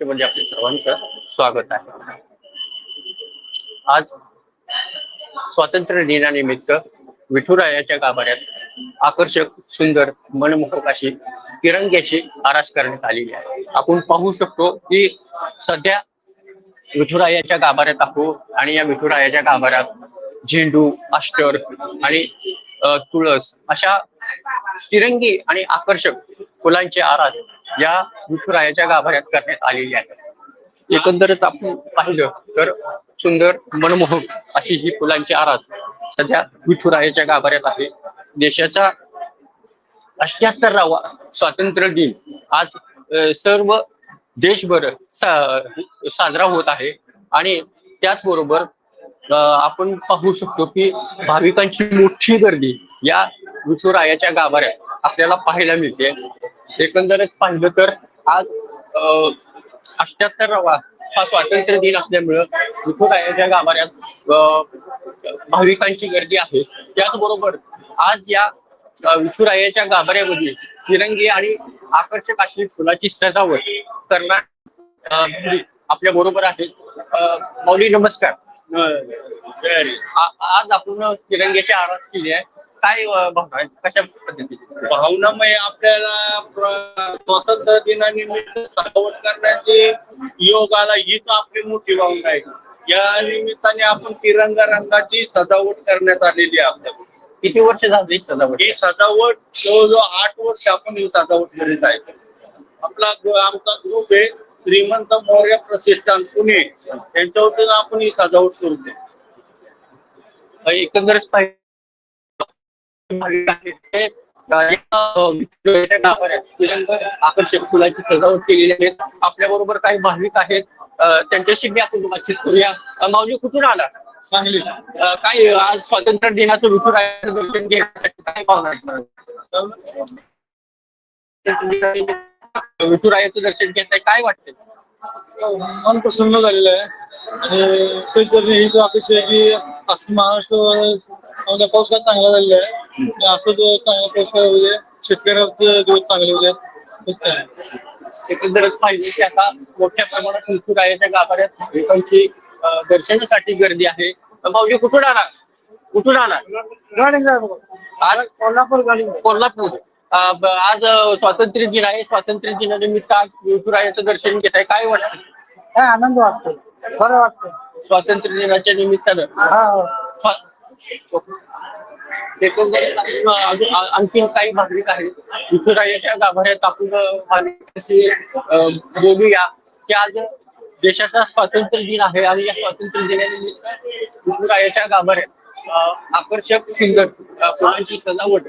म्हणजे आपले सर्वांचं स्वागत आहे. आज स्वातंत्र्य दिनानिमित्त विठुरायाच्या गाभाऱ्यात आकर्षक सुंदर मनमोहक अशी तिरंग्याची आरास करण्यात आलेली आहे. आपण पाहू शकतो की सध्या विठुरायाच्या गाभाऱ्यात आहो आणि या विठुरायाच्या गाभाऱ्यात झेंडू अष्टर आणि तुळस अशा तिरंगी आणि आकर्षक फुलांची आरास या विठुरायाच्या गाभाऱ्यात करण्यात आलेली आहे. एकंदरच आपण पाहिलं तर सुंदर मनमोहक अशी ही फुलांची आरास सध्या विठुरायाच्या गाभाऱ्यात आहे. देशाचा अष्ट्याहत्तरावा स्वातंत्र्य दिन आज सर्व देशभर सा- साजरा होत आहे. आणि त्याचबरोबर आपण पाहू शकतो की भाविकांची मोठी गर्दी या विठुरायाच्या गाभाऱ्यात आपल्याला पाहायला मिळते. एकंदरच पाहिलं तर आज अठ्याहत्तरावा हा स्वातंत्र्य दिन असल्यामुळं विठुरायाच्या गाभाऱ्यात भाविकांची गर्दी आहे. त्याचबरोबर आज या विठुरायाच्या गाभाऱ्यामध्ये तिरंगी आणि आकर्षक अशी फुलाची सजावट करणार आपल्या बरोबर आहेत. मौली माऊली नमस्कार. आज आपण तिरंग्याची आरास केली आहे. काय भावना आहेत? कशा पद्धतीने भावनामय आपल्याला प्र- स्वातंत्र्य दिनानिमित्त सजावट करण्याची योग आला हीच आपली मोठी भावना आहे. या निमित्ताने आपण तिरंगा रंगाची सजावट करण्यात आलेली आहे किती वर्ष झाली सजावट? ही सजावट जवळजवळ आठ वर्ष आपण ही सजावट करीत आहे. आपला ग्रु- आमचा ग्रुप आहे श्रीमंत मौर्य प्रतिष्ठान पुणे. त्यांच्यावरती आपण ही सजावट करतो अ, एकंदरच पाहिजे आकर्षक फुलाची सजावट केलेली आहे आपल्या बरोबर काही भाविक आहेत त्यांच्याशी मी आपण बातचीत करूया माऊली कुठून आला चांगली अ, काय आज स्वातंत्र्य दिनाचं विठुरायाचं दर्शन घेण्यासाठी काय आहेत? विठुरायाचं दर्शन घेताय काय वाटतंय? मन प्रसन्न झालेलं आहे आणि हीच अपेक्षा आहे की महाराष्ट्र पाऊस काय चांगला झालेला आहे असं जो चांगला होऊ दे शेतकऱ्याचे दिवस चांगले आहे. एकंदरच पाहिजे की आता मोठ्या प्रमाणात विठुरायाच्या गाभाऱ्यात भाविकांची दर्शनासाठी गर्दी आहे. भाऊजी कुठून आला कुठून आला आज कोल्हापूर कोल्हापूर. आज स्वातंत्र्य दिन आहे. स्वातंत्र्य दिनानिमित्त आज विठुरायाचं दर्शन घेत आहे. काय वाटतं? काय आनंद वाटतो. बरं वाटतं. स्वातंत्र्य दिनाच्या निमित्तानं. आणखीन काही भाविक आहेत. विठुरायाच्या गाभाऱ्यात आपण अ, बोलूया. की आज देशाचा स्वातंत्र्य दिन आहे आणि या स्वातंत्र्य दिनानिमित्त विठुरायाच्या गाभाऱ्यात आकर्षक सुंदर फुलांची सजावट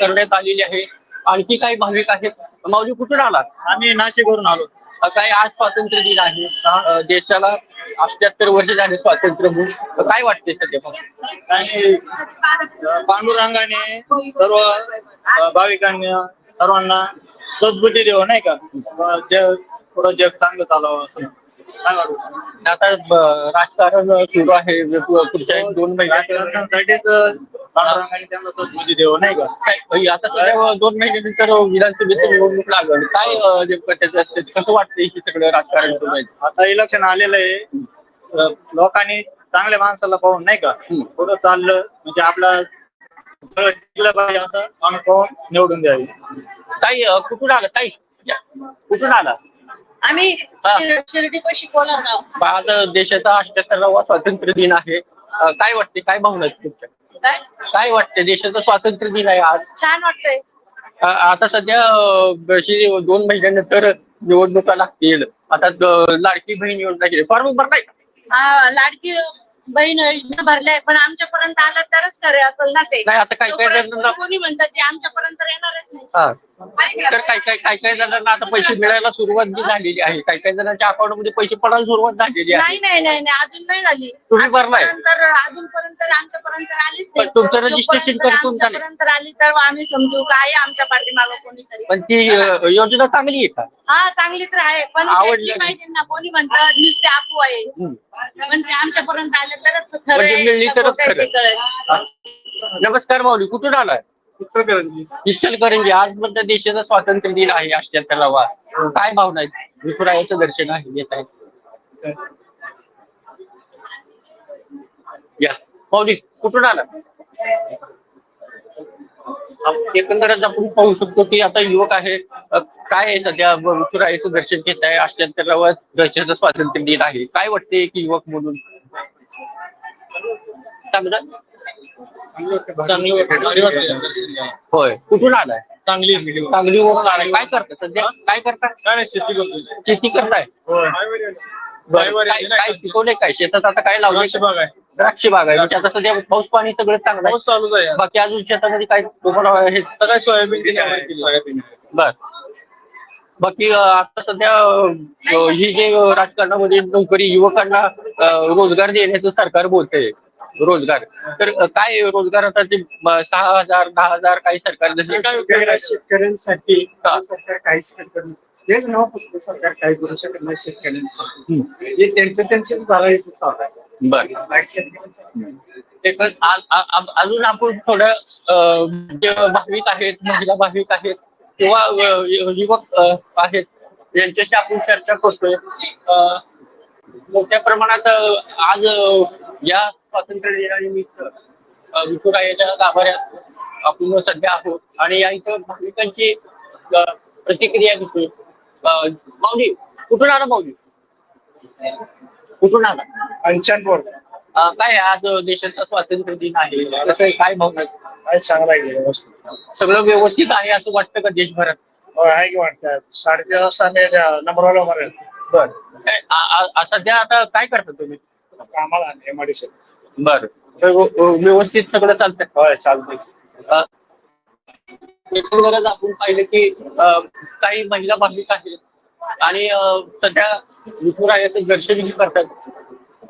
करण्यात आलेली आहे. आणखी काही भाविक आहेत. माऊली कुठून आला आम्ही नाशिकवरून आलो. काय आज स्वातंत्र्य दिन आहे देशाला अठ्याहत्तर वर्ष झाले स्वातंत्र्य होऊन. काय वाटते सध्या आणि पांडुरंगाने सर्व भाविकांना सर्वांना सद्बुद्धी देव नाही का? जग पुढं जग चांगलं चालावं असं. काय वाटतं? आता राजकारण सुरू आहे. पुढच्या दोन महिन्यात. राजकारणासाठीच पांडुरंगाने त्यांना सद्बुद्धी देव नाही का? काय आता सध्या दोन महिन्यानंतर विधानसभेची निवडणूक लागल. काय अं, नेमकं त्याचं असतं? कसं वाटतंय हे सगळं राजकारण सुरू आहे आता इलेक्शन आलेलं आहे. लोकांनी चांगल्या माणसाला पाहून नाही का. पुढं चाललं म्हणजे आपला सगळं टिकलं पाहिजे असं माणूस पाहून निवडून द्यावी. ताई अं, कुठून आला? ताई या. कुठून आला? आम्ही हा. शिर्डी पशी बोलत आहोत आज देशाचा अठ्याहत्तरावा स्वातंत्र्य दिन आहे. अं, काय वाटते काय भावना आहेत तुमच्या? काय? काय वाटते देशाचा स्वातंत्र्य दिन आहे आज. छान वाटतंय. आता सध्या अ, अशी दोन महिन्यानंतर निवडणुका लागतील. आता लाडकी बहीण योजना केली. फॉर्म भरलाय का? आ, लाडकी बहीण योजना भरल्या पण आमच्यापर्यंत आलं तरच खरे असेल ना ते. नाही आता काय काय तोपर्यंत जणांना कोणी म्हणतात ते आमच्यापर्यंत येणारच नाही. हा. तर काय काय काय काय जणांना आता पैसे मिळायला सुरुवात जी झालेली आहे काय काय जणांच्या अकाउंटमध्ये पैसे पडायला सुरुवात झालेली आहे नाही नाही नाही नाही अजून नाही झाली तुम्ही भरलाय? तर अजूनपर्यंत आमच्यापर्यंत आलीच पण नाही तुमचं registration जोपर्यंत करतो का नाही? आमच्यापर्यंत आली तर आम्ही समजू काय आमच्या पाठीमागं कोणीतरी पण ती अ, योजना चांगली आहे का हा चांगली तर आहे पण आवडली भेटली. पाहिजे ना कोणी म्हणतात नुसते आपू आहे हम्म. पण ते आमच्यापर्यंत आले तरच खरं म्हणजे आहे, मिळली का तरच खोटं आहे ते खरं. कळेल. नमस्कार माऊली कुठून आलाय इचलकरंजी. आज म्हणतात देशाचा स्वातंत्र्य दिन आहे अठ्याहत्तरावा काय भावना आहेत? विठुरायाचं दर्शन आहे घेत आहे. या. पाहुली कुठून आला? एकंदरच आपण पाहू शकतो की आता युवक आहे. काय आहे सध्या? विठुरायाचं दर्शन घेत आहे. अष्ट्याहत्तरावा देशाचं स्वातंत्र्य दिन आहे. काय वाटते की युवक म्हणून? चांगलं? चांगलं वाटतं भारी. वाटतं. दर्शन घ्यायला. होय. कुठून आलाय? चांगली. चांगली आलाय काय करता सध्या? काय करता? काय नाही शेती करतो शेती करताय? काय काय पिकवलंय काय? शेतात आता काय लावलंय? द्राक्ष बाग आहे. द्राक्ष बाग आहे. म्हणजे आता सध्या पाऊस पाणी सगळं चांगलं पाऊस चालूच आहे. आहे बाकी अजून शेतामध्ये काय तुम्हाला हे आता काय सोयाबीन केली आहे? सोयाबीन बर. बाकी अं, आता सध्या अं, ही जे राजकारणामध्ये नोकरी युवकांना अं, रोजगार देण्याचं सरकार बोलतंय. रोजगार तर काय रोजगार आता ते अं, सहा हजार दहा हजार काही सरकार? शेतकऱ्यांसाठी. सरकार काहीच करत नाही तेच नाव फक्त सरकार करू शकत नाही शेतकऱ्यांसाठी. हे त्यांचं त्यांचेच भरायचं चालू आहे बर अजून आपण थोडं भाविक आहेत महिला भाविक आहेत किंवा युवक आहेत यांच्याशी आपण चर्चा करतोय मोठ्या प्रमाणात आज या स्वातंत्र्य दिनानिमित्त विठुरायाच्या गाभाऱ्यात आपण सध्या आहोत. आणि या इथं भाविकांची प्रतिक्रिया घेतोय अं, माऊली कुठून आला माऊली? कुठून आला? पंचांवर अं, काय आज देशाचा स्वातंत्र्य दिन आहे? कसं काय भावना? काय चांगला आहे व्यवस्थित. सगळं व्यवस्थित आहे असं वाटतं का देशभरात? होय, आहे की वाटतं. साडेतीन वाजता आम्ही नंबरवाला मारेल बर. आ- सध्या आता काय करता तुम्ही? कामाला एमआयडीसी बर. व्यवस्थित सगळं चालतंय. होय चालतंय. अं, एकंदरच आपण पाहिलं की अं, काही महिला भाविक आहेत आणि अं, सध्या विठुरायाचं दर्शनही करतात.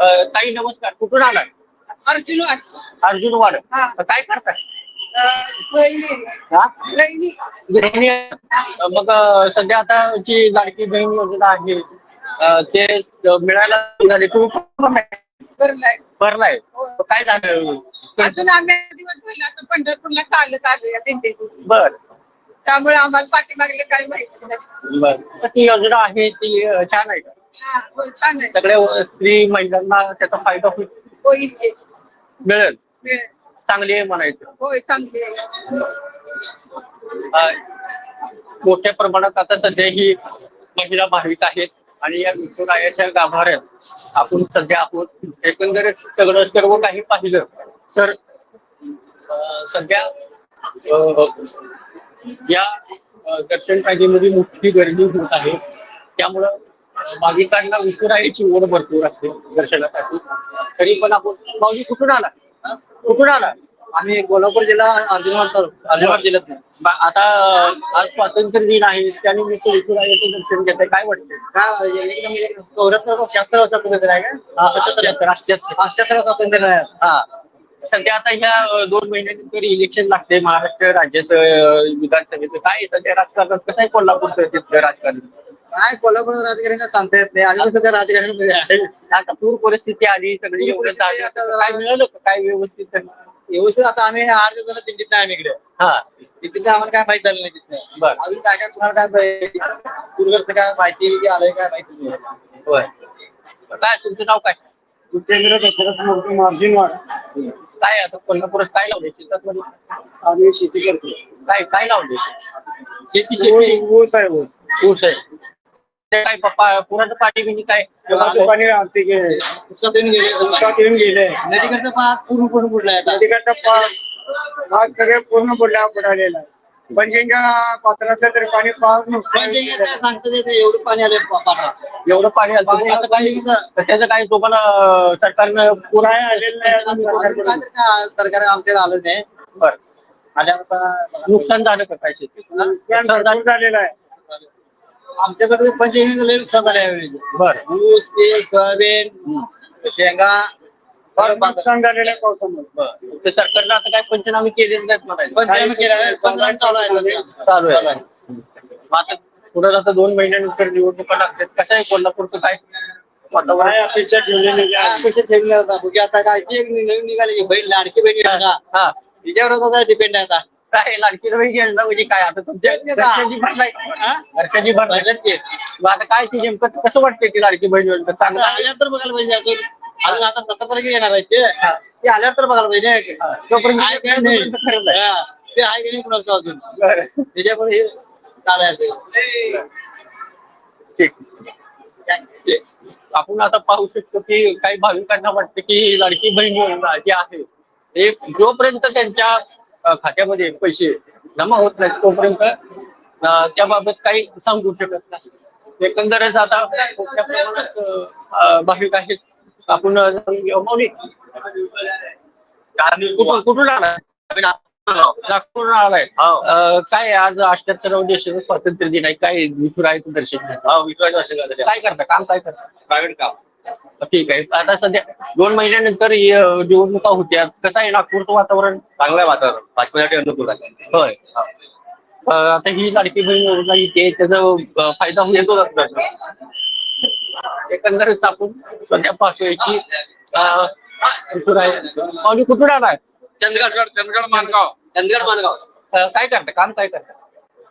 अं, ताई नमस्कार. कुठून आलाय अर्जुन वाट अर्जुन वाड. हा. काय करताय? बहिणी हा? बहिणी गृहिणी आहे. मग अं, सध्या आता जी लाडकी बहीण योजना आहे अं, ते अं, मिळायला झाले तुम्ही? भरलाय. भरलाय. हो. मग काय झालं? अजून आम्ही आठ दिवस झाले आता पंढरपूरला चालत आलो या दिंडीतून बर. त्यामुळे आम्हाला पाठीमागले काही माहिती नाही. बर. तर ती योजना आहे ती अं, छान आहे का? हा, हो, छान आहे. सगळ्या स्त्री महिलांना त्याचा फायदा होईल. होईल ते. मिळेल. चांगली आहे म्हणायचं. होय चांगली आहे. अं, मोठ्या प्रमाणात आता सध्या ही महिला भाविक आहेत. आणि या विठुरायाच्या गाभाऱ्यात आपण सध्या आपण एकंदरीत सगळं सर्व काही पाहिलं तर सध्या या दर्शन रांगेमध्ये मोठी गर्दी होत आहे. त्यामुळं भाविकांना विठुरायाची ओढ भरपूर असते दर्शनासाठी. तरी पण आपण माऊली कुठून आला कुठून आला आम्ही कोल्हापूर जिल्हा अर्जुनवाड तालुका अर्जुनवाड जिल्ह्यात बा- आता आज स्वातंत्र्य दिन आहे त्यानिमित्त विठुरायाचं दर्शन घेत काय वाटतं काय एकदम चौऱ्याहत्तर शहात्तर वर्षापूर्वी आहे का? अष्ट्याहत्तर स्वातंत्र्य आहे. हा. सध्या आता ह्या दोन महिन्यानंतर इलेक्शन लागते महाराष्ट्र राज्याचं विधानसभेचं. काय आहे सध्या राजकारणात? कसं आहे कोल्हापूरचं तिथलं राजकारण? काय कोल्हापूर राजकारण सांगता येत नाही. आम्ही सध्या राजकारणामध्ये आहे. आता पूर परिस्थिती आली सगळी काय मिळालं? काय व्यवस्थित व्यवस्थित आता आम्ही आठ दिवसाला दिंडीत नाही आम्ही इकडे. हा. तिथे आम्हाला काय माहीत झालं नाही तिथे बर. अजून काय काय तुम्हाला काय पूर्वचं काय माहिती बिहिती आलंय काय माहिती नाही. होय. काय तुमचं नाव काय? उपकेंद्र दशरथ मूर्ती मार्जिन वाढ काय आता कोल्हापुरात काय लावले शेतात मध्ये आम्ही शेती करतो काय काय लावले शेती शेती. ऊस आहे ऊस. ऊस आहे. काय पप्पा पुराचं पाणी बिणी काय? पाणी येऊन गेले. उसात येऊन गेले. नदीकडचा पाक पूर्ण पूर्ण बुडलाय आता? नदीकडचा पाक हा सगळे पूर्ण बुडला बुडालेला आहे. पंचेंच्या पात्रातलं तरी पाणी नुकसान येत एवढं पाणी आलंय पात्रात एवढं पाणी आलं पाणी आता काय आलं. तर त्याचं काय तुम्हाला अं, सरकारनं पुरा काय आलेलं नाही अजून सरकारकडून. काय तर काय सरकार आमच्याकडे आलं नाही बर. आल्यावर आता नुकसान झालं का काय शेती? नुकसान झालं. झालेलं आहे. आमच्याकडे पंचेंच्या लय नुकसान झालं यावेळी. बर. ऊस तेल सोयाबीन शेंगा. फार नुकसान झालेलं आहे पावसामुळे. ते सरकारनं आता काय पंचनामे नाहीत म्हणायचं पंचनामे केला पंचनामे चालू आहे चालू आहे. मग आता पुढे आता दोन महिन्यानंतर निवडणुका लागतात. कसं आहे कोल्हापूरचं काय? वातावरण काय अपेक्षा ठेवलेली काय अपेक्षा ठेवली होता बघूया आता काय? ती एक नवीन निघाली बहीण लाडकी बहीण हा. तिच्यावर डिपेंड आहे आता? काय लाडकी योजना म्हणजे काय आता तुमच्या. घरच्यांची भरलाय हा? घरच्यांची भरलाय. मग आता काय ती नेमकं कसं वाटतंय ती लाडकी बहीण योजना चांगलं? आल्यावर तर बघायला पाहिजे अजून अजून आता सतरा तारखे येणार आहे ते ते आल्यावर तर बघायला पाहिजे हा. तोपर्यंत आहे का नाही? तोपर्यंत खरंच आहे. हा. ते आहे की नाही कुणाचं अजून बरं. त्याच्यामुळे हे चालू असेल ठीक ठीक. आपण आता पाहू शकतो की काही भाविकांना वाटतं की ही लाडकी बहीण योजना जी आहे हे जोपर्यंत त्यांच्या खात्यामध्ये पैसे जमा होत नाहीत तोपर्यंत त्याबाबत काही सांगू शकत नाही. एकंदरच आता मोठ्या प्रमाणात भाविक आहेत. आपण कुठून नागपूर आलाय अ, काय आज अठ्याहत्तरावं देशाचं स्वातंत्र्य दिन आहे? काय विठुरायचं दर्शन घेतलं? काय करता? काम काय करता? प्रायव्हेट काम. ठीक आहे. आता सध्या दोन महिन्यानंतर निवडणुका होत्या. कसं आहे नागपूरचं वातावरण? चांगलं आहे वातावरण. भाजपसाठी अनुकूल आहे. होय. आता ही लाडकी बहीण योजना येते त्याचा फायदा होतो एकंदरीत आपण सध्या पाहतोय की अ, विठुराय माऊली कुठून आलाय? चंदगड चंदगड मानगाव. चंदगड मानगाव. काय करता? काम काय करता?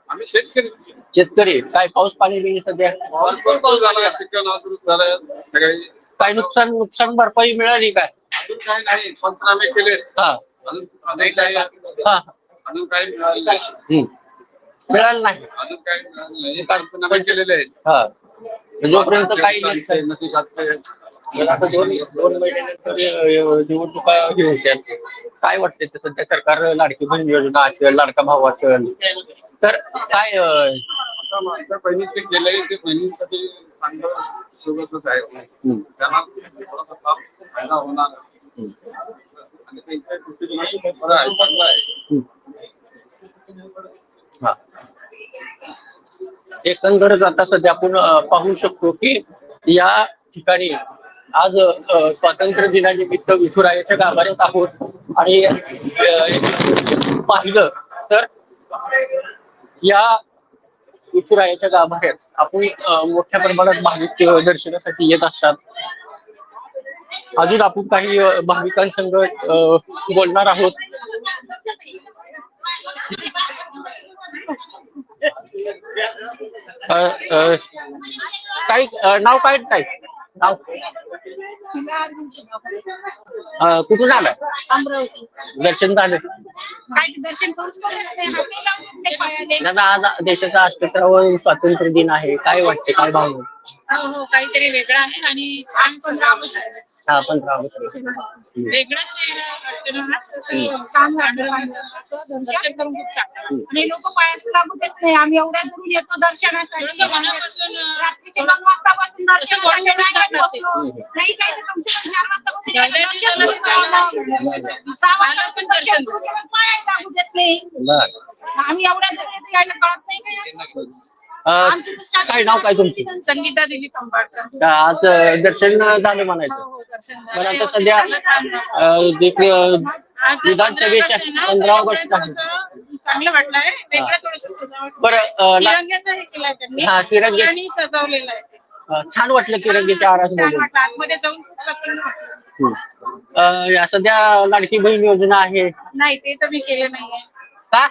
आम्ही शेतकरी. शेतकरी. काय पाऊस पाणी बिणी सध्या. भरपूर पाऊस झाला. पिकं नासधूस झालं. सगळे. काय नुकसान नुकसान भरपाई मिळाली काय? अजून काही नाही. पंचनामे केले. हा. अजून अजून काही हा अजून काही मिळालं नाही. हम्म. मिळालं नाही. अजून काही मिळालं नाही. पंचनामे केलेले आहेत. हा. जोपर्यंत काही नाही. सातशे, नशी सातशे. तर आता दोन दोन महिन्यानंतर अ, निवडणुका हे होत्या काय वाटते ते सध्या सरकार लाडकी बहीण योजना असेल लाडका भाऊ असेल? तर काय अ, आता माझ्या बहिणीचे केले ते बहिणीसाठी चांगलं सोबतच आहे. हम्म, त्यांना थोडासा फार फायदा होणार. हम्म, आणि त्यांच्या दृष्टीने बरं आहे चांगलं आहे. हम्म. हा. एकंदरच आता सध्या आपण अ, पाहू शकतो की या ठिकाणी आज अ, स्वातंत्र्य दिनानिमित्त विठुरायाच्या गाभाऱ्यात आहोत. आणि अ, पाहिलं तर या विठुरायाच्या गाभाऱ्यात आपण मोठ्या प्रमाणात भाविक दर्शनासाठी येत असतात. अजून आपण काही भाविकांसंग बोलणार आहोत. काय नाव काय काय? नाव? कुठून आलाय? अमरावती. दर्शन झालं. दर्शन दादा आज देशाचा अठ्ठेचाळावं स्वातंत्र्य दिन आहे. काय वाटते काय भावना? हो हो काहीतरी वेगळं आहे आणि छान हा पंधरा ऑगस्ट वाटतं ना, असं छान दर्शन करून खूप चांगलं आणि लोक पायाचं लागू देत नाही. आम्ही एवढ्या दुरून येतो दर्शनासाठी. रात्रीचे नऊ वाजतापासून दर्शन नाही काही बसलो. नाही काही तर कम चार वाजतापासून दर्शन सुरू झालं. सहा वाजतापासून दर्शन सुरू केलं, पायाला लागू देत नाही. आम्ही एवढ्या दुरून येतो यायला कळत नाही काही असं. अ, काय नाव काय तुमचं? संगीता दिली कंबाडकर आज अ, दर्शन झालं म्हणायचं. हो, हो, पण झालं. आता सध्या छान वाटलं. अ, जे की, अ, आज विधानसभेच्या पंधरा ऑगस्ट आहे थोडंसं चांगलं वाटलंय वेगळं थोडस सजावट बरं अ, ला- तिरंग्याचं हे केलंय त्यांनी. हा, तिरंगे- आणि सजवलेलं आहे ते. अ, छान वाटलं तिरंगीच्या आरास छान बोलून वाटलं. आतमध्ये जाऊन खूप प्रसन्न वाटलं. हम्म. अ, या सध्या लाडकी बहीण योजना आहे. नाही ते तर मी केलं नाहीये. का?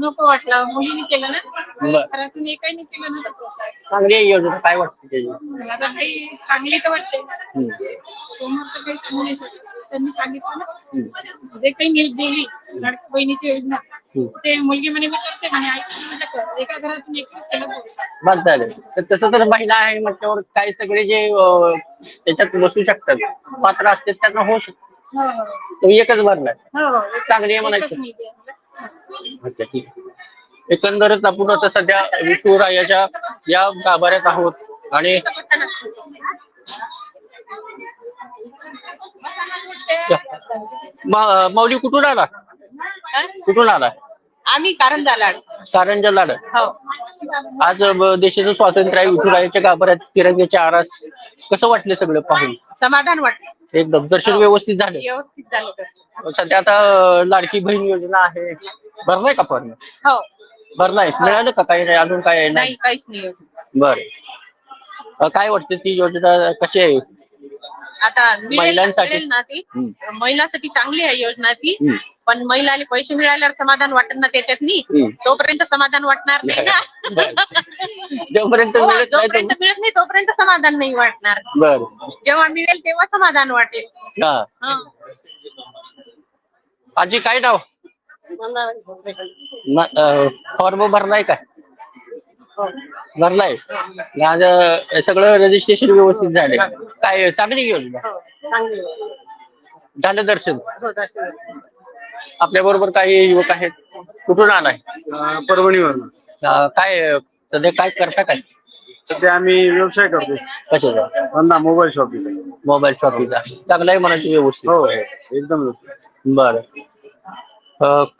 नको वाटलं. मुलीने केलं ना? बरं. घरातून केलं ना तर चांगली आहे योजना काय वाटते त्याची? मला तर काही चांगली तर वाटते. हम्म. समोर तर काही सांगू नाही शकत. त्यांनी सांगितलं ना जे काही दिली लाडकी बहिणीची योजना. ते मुलगी म्हणे मी करते म्हणे आई म्हटलं कर. एका घरातून एक केलं. बस झालं. तर तसं तर महिला आहे म्हटल्यावर काही सगळे जे अ, त्याच्यात बसू शकतात. पात्र असतात त्यांना होऊ शकत. हो हो. तो एकच भरलाय हो हो. चांगली आहे एकच म्हणायचं मुलगी आहे मला. अच्छा ठीक. एकंदरच आपण आता सध्या विठुरायाच्या या गाभाऱ्यात आहोत आणि माऊली कुठून आला? कुठून आला? आम्ही कारंजा लाड. कारंजा लाड. हो. आज देशाचं स्वातंत्र्य आहे विठुरायाच्या गाभाऱ्यात तिरंग्याच्या आरास. कसं वाटलं सगळं पाहून? समाधान वाटलं. एकदम दर्शन व्यवस्थित झालं. व्यवस्थित झालं सध्या आता लाडकी बहीण योजना आहे. भरलाय का पण? हो. भरलाय. मिळालं का काही नाही? अजून काय नाही? नाही काहीच नाही बर. काय वाटतं ती योजना कशी आहे? आता मिळेल- महिलांसाठी? मिळेल ना ती. हम्म. महिलांसाठी चांगली आहे योजना ती. हम्म. पण महिलाला पैसे मिळाल्यावर समाधान वाटत ना त्याच्यात हम्म. तोपर्यंत समाधान वाटणार नाही ना? जोपर्यंत हो, मिळत नाही जोपर्यंत मिळत नाही तोपर्यंत समाधान नाही वाटणार. बर. जेव्हा मिळेल तेव्हा समाधान वाटेल. हा. हं. आजी काय नाव? फॉर्म भरलाय काय भरलाय. आज अं, सगळं रजिस्ट्रेशन व्यवस्थित झाले काय चांगली योजना झालं दर्शन. आपल्या बरोबर काही युवक आहेत कुठून आलाय? परभणीवर अं, काय अं, सध्या काय करता काय? सध्या आम्ही व्यवसाय करतो कशाचा? धंदा मोबाईल शॉपिंग. मोबाईल शॉपिंगचा. चांगला आहे म्हणायची व्यवस्थित. हो एकदम व्यवस्थित. बर.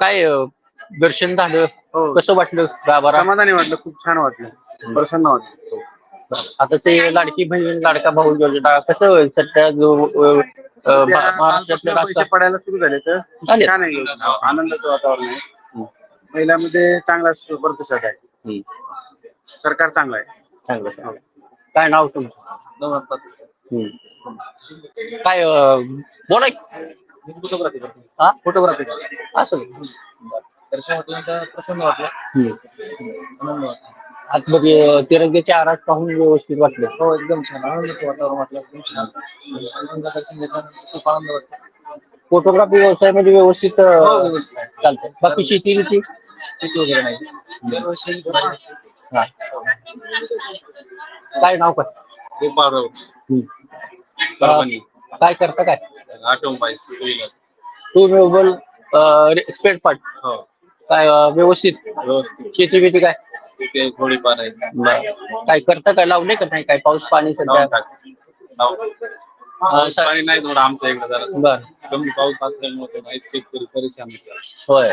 काय अं, दर्शन झालं? हो. कसं वाटलं गाभारा? समाधानी वाटलं खूप छान वाटलं. प्रसन्न वाटलं. आता ते लाडकी बहीण लाडका भाऊ योजना कसं सध्या जो अं, महाराष्ट्रातल्या पैसे पडायला सुरू झाले तर. छान आहे. आनंदाचं वातावरण आहे. महिलांमध्ये चांगला प्रतिसाद आहे. हम्म, सरकार चांगलं आहे. चांगलं चांगलं. काय नाव तुमचं? हम्म. काय अं, बोला की. फोटोग्राफी हा? फोटोग्राफी. असं. वाटल्यानंतर प्रसन्न वाटलं. हम्म. आनंद वाटला आतमध्ये अं, तिरंग्याचे आरास पाहून व्यवस्थित वाटलं. हो एकदम छान. आनंदाचं वातावरण वाटलं. एकदम छान. आनंद दर्शन घेतल्यानंतर खूप आनंद वाटला फोटोग्राफी व्यवसायामध्ये व्यवस्थित अं, हो, व्यवस्थित आहे. चालतं बाकी शेती बिती? शेती वगैरे नाही. दरवर्षी हा. काय नाव काय गोपाळराव. हम्म. परभणी. अं, काय करता काय? Automobiles two wheeler spare part. हो. काय अं, व्यवस्थित? व्यवस्थित. शेती बिती काय? थोडीफार आहे बरं. काय करता काय लावले का नाही? काय पाऊस पाणी सध्या? लावून टाक. लावून. पाऊस सा- पाणी नाही थोडं आमच्या इकडे जरा. बर. कमी पाऊस असल्यामुळे ते माहिती शेतकरी परेशान होतात होय.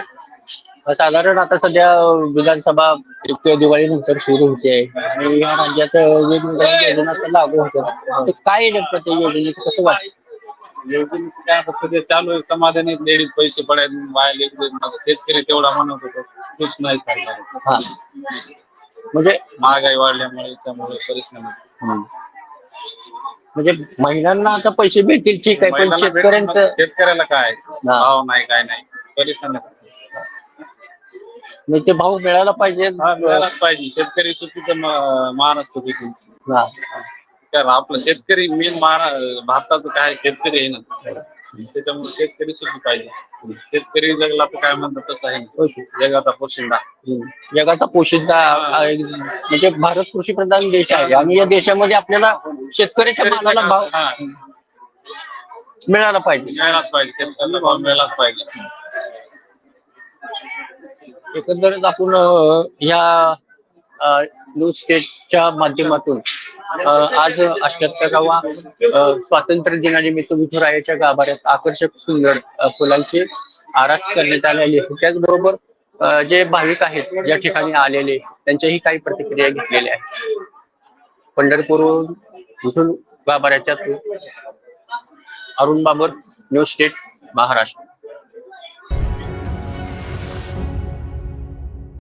साधारण आता सध्या विधानसभा एक दिवाळी नंतर सुरू होते. आणि या राज्यात वेगवेगळ्या योजना लागू होत्या. ते काय नेमकं त्या योजनेचं? कसं वाटतं? काय आता सध्या चालू आहे समाधानी लेडीज पैसे लेडीज शेतकरी तेवढा म्हणत होतो नाही सरकार हा. म्हणजे महागाई वाढल्यामुळे त्यामुळे. हम्म. म्हणजे महिलांना आता पैसे भेटतील ठीक आहे पण महिलांना भेटून मग शेतकऱ्यांचं शेतकऱ्याला काय? भाव नाही काय नाही. परेशान आहे. म्हणजे ते भाव मिळायला पाहिजे. हा, मिळालाच पाहिजे. शेतकरी म- महाराष्ट्र हा. कारण आपलं शेतकरी मेन महारा भारताचं काय शेतकरी आहे ना त्याच्यामुळे शेतकरी सुखी पाहिजे. शेतकरी जगला तर काय म्हणतात तसं आहे. जगाचा पोशिंदा. जगाचा पोशिंदा आहे. म्हणजे भारत कृषी प्रधान देश आहे. आणि या देशामध्ये आपल्याला शेतकऱ्याच्या मालाला भाव हा, मिळाला पाहिजे. मिळालाच पाहिजे. शेतकऱ्याला भाव मिळालाच पाहिजे. एकंदरीत आपण अं, ह्या न्यूज स्टेटच्या माध्यमातून आज अठ्याहत्तरावा गावा स्वातंत्र्य दिनानिमित्त विठुरायाच्या गाभाऱ्यात आकर्षक सुंदर फुलांची आरास करण्यात आलेली आहे. त्याचबरोबर जे भाविक आहेत या ठिकाणी आलेले त्यांच्याही काही प्रतिक्रिया घेतलेल्या आहेत. पंढरपूर विठुल गाभाऱ्याच्या अरुण बाबर न्यू स्टेट महाराष्ट्र.